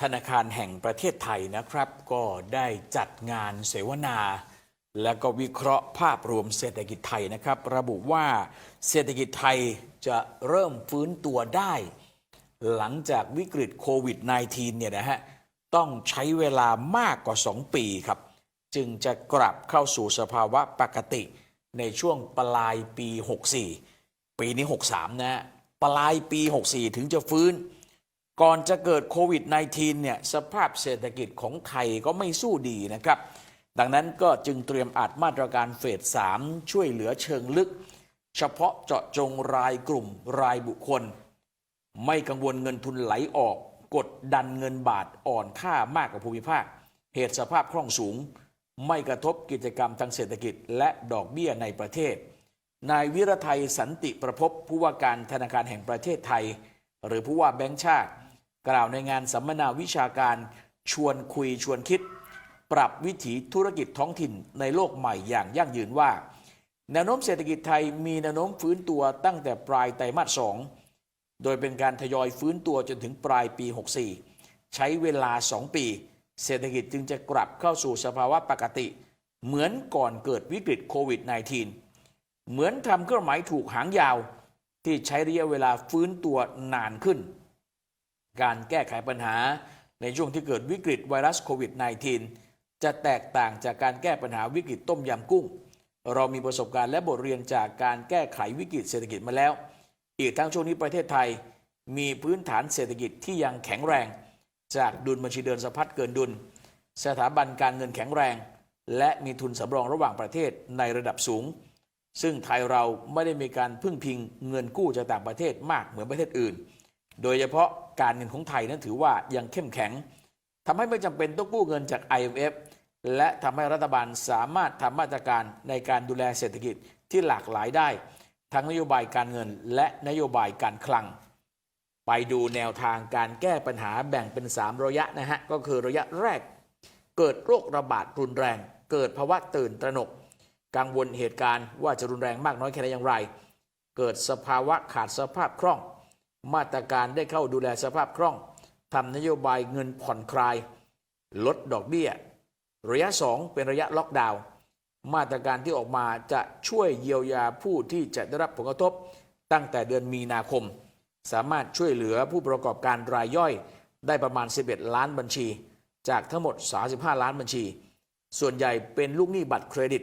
ธนาคารแห่งประเทศไทยนะครับ ก็ได้จัดงานเสวนา และก็วิเคราะห์ภาพรวมเศรษฐกิจไทยนะครับ ระบุว่าเศรษฐกิจไทยจะเริ่มฟื้นตัวได้ หลังจากวิกฤตโควิด -19 เนี่ยนะฮะต้องใช้เวลามากกว่า 2 ปีครับ จึงจะกลับเข้าสู่สภาวะปกติในช่วงปลายปี 64 ปีนี้ 63 นะฮะปลายปี 64 ถึงจะฟื้น ก่อนจะเกิดโควิด -19 เนี่ยสภาพเศรษฐกิจของไทยก็ไม่สู้ดีนะครับ ดังนั้นก็จึงเตรียมอัดมาตรการเฟส 3 ช่วยเหลือเชิงลึก เฉพาะเจาะจงรายกลุ่มรายบุคคล ไม่กังวลเงินทุนไหลออก กดดันเงินบาทอ่อนค่ามากกว่าภูมิภาค เหตุสภาพคล่องสูง ไม่กระทบกิจกรรมทางเศรษฐกิจและดอกเบี้ยในประเทศ นายวิรไทยสันติประพบผู้ว่าการธนาคารแห่งประเทศไทย หรือผู้ว่าแบงค์ชาติ กล่าวในงานสัมมนาวิชาการชวนคุยชวนคิด ปรับวิถีธุรกิจท้องถิ่นในโลกใหม่อย่างยั่งยืนว่า แนวโน้มเศรษฐกิจไทยมีแนวโน้มฟื้นตัวตั้งแต่ปลายไตรมาสสองโดยเป็นการทยอยฟื้นตัวจนถึงปลายปี 64 ใช้เวลา 2 ปี เศรษฐกิจจึงจะกลับเข้าสู่สภาวะปกติ เหมือนก่อนเกิดวิกฤตโควิด -19 เหมือนทำเครื่องหมายถูกหางยาวที่ใช้ระยะเวลาฟื้นตัวนานขึ้น การแก้ไขปัญหา ในช่วงที่เกิดวิกฤตไวรัสโควิด -19 จะแตกต่างจากการแก้ปัญหาวิกฤตต้มยำกุ้ง เรามีประสบการณ์และบทเรียนจากการแก้ไขวิกฤตเศรษฐกิจมาแล้ว อีกทั้งช่วงนี้ประเทศไทย มีพื้นฐานเศรษฐกิจที่ยังแข็งแรง จากดุลบัญชีเดินสะพัดเกินดุล สถาบันการเงินแข็งแรง และมีทุนสำรองระหว่างประเทศในระดับสูงซึ่งไทยเราไม่ได้มีการพึ่งพิงเงินกู้จากต่างประเทศมากเหมือนประเทศอื่น โดยเฉพาะการเงินของไทยนั้นถือว่ายังเข้มแข็งทำให้ไม่จำเป็นต้องกู้เงินจาก IMF และทำให้รัฐบาลสามารถทำมาตรการในการดูแลเศรษฐกิจที่หลากหลายได้ ทั้งนโยบายการเงินและนโยบายการคลัง ไปดูแนวทางการแก้ปัญหาแบ่งเป็น 3 ระยะนะฮะ ก็คือระยะแรก เกิดโรคระบาดรุนแรง เกิดภาวะตื่นตระหนก กังวลเหตุการณ์ว่าจะรุนแรงมากน้อยแค่ไหนอย่างไร เกิดสภาวะขาดสภาพคล่อง มาตรการได้เข้าดูแลสภาพคล่องทำนโยบายเงินผ่อนคลาย ลดดอกเบี้ย ระยะ 2 เป็นระยะล็อกดาวน์มาตรการที่ออกมาจะช่วยเยียวยาผู้ที่จะได้รับผลกระทบ ตั้งแต่เดือนมีนาคม สามารถช่วยเหลือผู้ประกอบการรายย่อย ได้ประมาณ 11 ล้านบัญชี จากทั้งหมด 35 ล้านบัญชี ส่วนใหญ่เป็นลูกหนี้บัตรเครดิต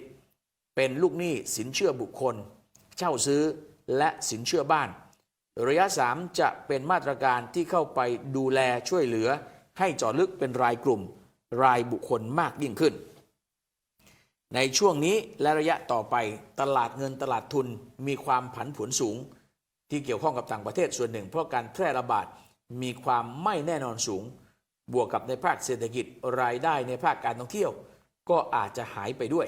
เป็นลูกหนี้สินเชื่อบุคคล เช่าซื้อและสินเชื่อบ้าน ระยะ 3 จะเป็นมาตรการที่เข้าไปดูแลช่วยเหลือ ให้เจาะลึกเป็นรายกลุ่ม รายบุคคลมากยิ่งขึ้น ในช่วงนี้และระยะต่อไปตลาดเงินตลาดทุนมีความผันผวนสูง ที่เกี่ยวข้องกับต่างประเทศส่วนหนึ่ง เพราะการแพร่ระบาดมีความไม่แน่นอนสูง บวกกับในภาคเศรษฐกิจรายได้ในภาคการท่องเที่ยว ก็อาจจะหายไปด้วย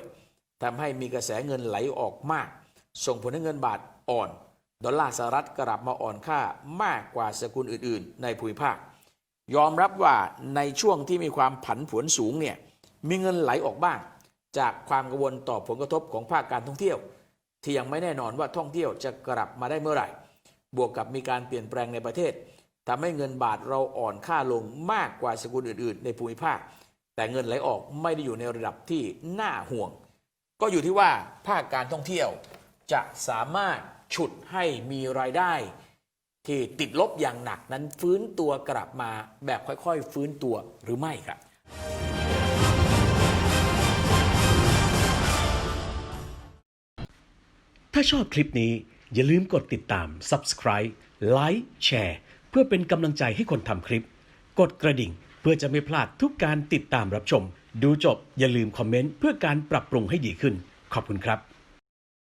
ทำให้มีกระแสเงินไหลออกมาก ส่งผลให้เงินบาทอ่อน ดอลลาร์สหรัฐกลับมาอ่อนค่ามากกว่าสกุลอื่น ๆ ในภูมิภาค ยอมรับว่าในช่วงที่มีความผันผวนสูงเนี่ยมีเงินไหลออกบ้าง จากความกังวลต่อผลกระทบของภาคการท่องเที่ยว ที่ยังไม่แน่นอนว่าท่องเที่ยวจะกลับมาได้เมื่อไหร่ บวกกับมีการเปลี่ยนแปลงในประเทศทำให้เงินบาทเราอ่อนค่าลงมากกว่าสกุลอื่น ๆ ในภูมิภาค แต่เงินไหลออกไม่ได้อยู่ในระดับที่น่าห่วง ก็อยู่ที่ว่าภาคการท่องเที่ยวจะสามารถ ฉุดให้มีรายได้ ที่ติดลบอย่างหนักนั้นฟื้นตัวกลับมาแบบค่อยๆ ฟื้นตัวหรือไม่ครับถ้าชอบคลิปนี้อย่าลืมกดติดตาม Subscribe ไลค์แชร์เพื่อเป็นกำลังใจให้คนทำคลิป กดกระดิ่งเพื่อจะไม่พลาดทุกการติดตามรับชม ดูจบอย่าลืมคอมเมนต์เพื่อการปรับปรุงให้ดีขึ้น ขอบคุณครับ